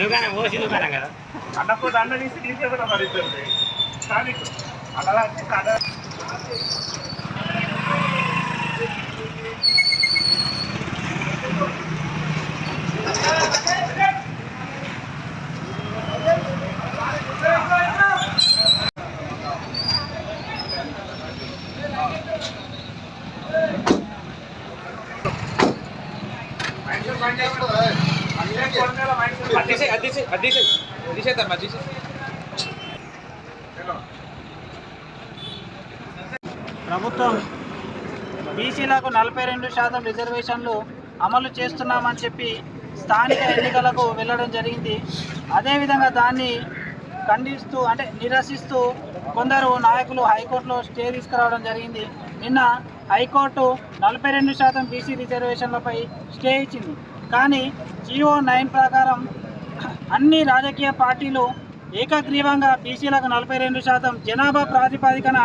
దుకాణం ఓసి దుకాణం కదా అన్నప్పుడు అన్న తీసి తీసే కూడా భరిస్తుంది కానీ అలా ప్రభుత్వం బీసీలకు నలభై రెండు శాతం రిజర్వేషన్లు అమలు చేస్తున్నామని చెప్పి స్థానిక ఎన్నికలకు వెళ్ళడం జరిగింది. అదేవిధంగా దాన్ని ఖండిస్తూ అంటే నిరసిస్తూ కొందరు నాయకులు హైకోర్టులో స్టే తీసుకురావడం జరిగింది. నిన్న హైకోర్టు నలభై రెండు శాతం బీసీ రిజర్వేషన్లపై స్టే ఇచ్చింది. కానీ జియో నైన్ ప్రకారం అన్ని రాజకీయ పార్టీలు ఏకగ్రీవంగా బీసీలకు నలభై రెండు శాతం జనాభా ప్రాతిపదికన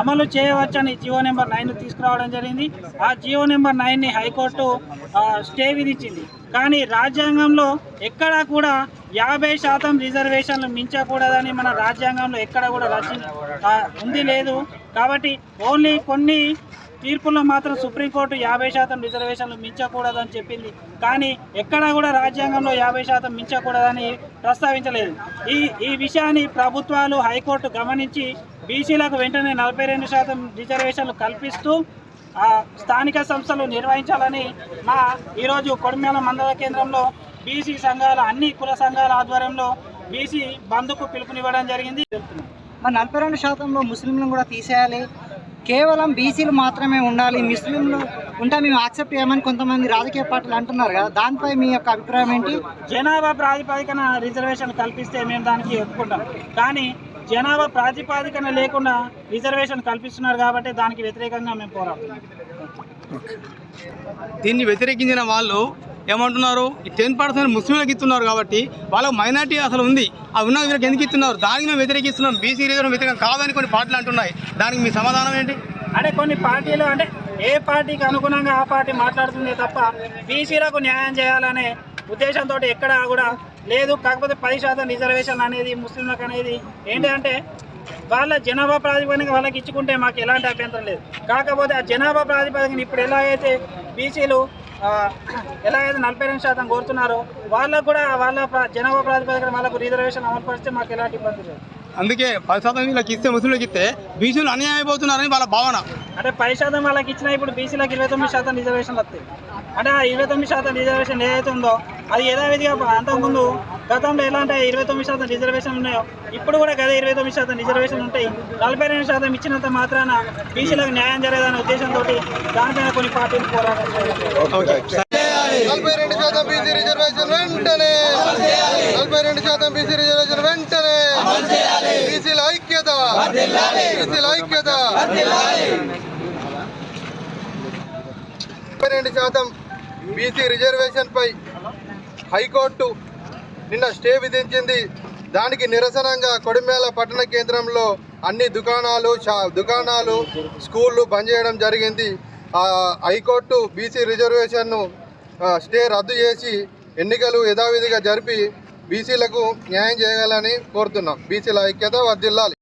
అమలు చేయవచ్చని జియో నెంబర్ నైన్ తీసుకురావడం జరిగింది. ఆ జియో నెంబర్ నైన్ని హైకోర్టు స్టే విధించింది. కానీ రాజ్యాంగంలో ఎక్కడా కూడా యాభై శాతం రిజర్వేషన్లు మించకూడదని మన రాజ్యాంగంలో ఎక్కడ కూడా రచి ఉంది లేదు. కాబట్టి ఓన్లీ కొన్ని తీర్పుల్లో మాత్రం సుప్రీంకోర్టు యాభై శాతం రిజర్వేషన్లు మించకూడదని చెప్పింది. కానీ ఎక్కడా కూడా రాజ్యాంగంలో యాభై శాతం మించకూడదని ప్రస్తావించలేదు. ఈ ఈ విషయాన్ని ప్రభుత్వాలు హైకోర్టు గమనించి బీసీలకు వెంటనే నలభై రెండు శాతం రిజర్వేషన్లు కల్పిస్తూ స్థానిక సంస్థలు నిర్వహించాలని మా ఈరోజు కొడిమేల మండల కేంద్రంలో బీసీ సంఘాల అన్ని కుల సంఘాల ఆధ్వర్యంలో బీసీ బంద్కు పిలుపునివ్వడం జరిగింది. మరి నలభై రెండు శాతంలో ముస్లింలను కూడా తీసేయాలి. కేవలం బీసీలు మాత్రమే ఉండాలి ముస్లింలు ఉంటే మేము యాక్సెప్ట్ చేయమని కొంతమంది రాజకీయ పార్టీలు అంటున్నారు కదా దానిపై మీ యొక్క అభిప్రాయం ఏంటి? జనాభా ప్రాతిపదికన రిజర్వేషన్ కల్పిస్తే మేము దానికి ఒప్పుకుంటాం. కానీ జనాభా ప్రాతిపదికన లేకుండా రిజర్వేషన్ కల్పిస్తున్నారు కాబట్టి దానికి వ్యతిరేకంగా మేము పోరాడుతున్నాం. దీన్ని వ్యతిరేకించిన వాళ్ళు ఏమంటున్నారు? ఈ టెన్ పర్సెంట్ ముస్లింలకు ఇస్తున్నారు కాబట్టి వాళ్ళకి మైనార్టీ అసలు ఉంది. ఆ ఉన్న వీళ్ళకి ఎందుకు ఇస్తున్నారు? దానికి మేము వ్యతిరేకిస్తున్నాం. బీసీ రిజర్వ్ వ్యతిరేకం కాదని కొన్ని పార్టీలు అంటున్నాయి. దానికి మీ సమాధానం ఏంటి? అంటే కొన్ని పార్టీలు అంటే ఏ పార్టీకి అనుగుణంగా ఆ పార్టీ మాట్లాడుతుంది తప్ప బీసీలకు న్యాయం చేయాలనే ఉద్దేశంతో ఎక్కడ కూడా లేదు. కాకపోతే పది శాతం రిజర్వేషన్ అనేది ముస్లింలకు అనేది ఏంటంటే వాళ్ళ జనాభా ప్రాతిపదిక వాళ్ళకి ఇచ్చుకుంటే మాకు ఎలాంటి అభ్యంతరం లేదు. కాకపోతే ఆ జనాభా ప్రాతిపదికన ఇప్పుడు ఎలా అయితే బీసీలు ఎలాగైతే నలభై రెండు శాతం కోరుతున్నారో వాళ్ళకు కూడా వాళ్ళ జనాభా ప్రాతిపదికన వాళ్ళకు రిజర్వేషన్ అమలు పరిస్తే మాకు ఎలాంటి ఇబ్బంది లేదు. అందుకే పది శాతం వీళ్ళకి ఇస్తే ముస్లింలకు ఇస్తే బీసీలు అన్యాయం అయిపోతున్నారని వాళ్ళ భావన. అంటే పది శాతం వాళ్ళకి ఇచ్చినా ఇప్పుడు బీసీలకు ఇరవై తొమ్మిది శాతం రిజర్వేషన్లు వస్తాయి. అంటే ఆ ఇరవై తొమ్మిది శాతం రిజర్వేషన్ ఏదైతే ఉందో అది యథావిధిగా అంతకుముందు గతంలో ఎలాంటి ఇరవై తొమ్మిది శాతం రిజర్వేషన్లు ఉన్నాయో ఇప్పుడు కూడా గదే ఇరవై తొమ్మిది శాతం రిజర్వేషన్లు ఉంటాయి. నలభై రెండు శాతం ఇచ్చినంత మాత్రాన బీసీలకు న్యాయం జరగదనే ఉద్దేశంతో దానిపైన కొన్ని పార్టీలు పోరాటం చేయాలి ఓకే నలభై రెండు శాతం బీసీ రిజర్వేషన్ వెంటనే! నలభై రెండు శాతం బీసీ రిజర్వేషన్ వెంటనే! బీసీల బీసీల ఐక్యత. నలభై రెండు శాతం బీసీ రిజర్వేషన్ పై హైకోర్టు నిన్న స్టే విధించింది. దానికి నిరసనంగా కొడిమేల పట్టణ కేంద్రంలో అన్ని దుకాణాలు షా- దుకాణాలు స్కూళ్ళు బంద్ చేయడం జరిగింది. హైకోర్టు బీసీ రిజర్వేషన్ను స్టే రద్దు చేసి ఎన్నికలు యథావిధిగా జరిపి బీసీలకు న్యాయం చేయగలని కోరుతున్నాం. బీసీల ఐక్యత వర్ధిల్లాలి.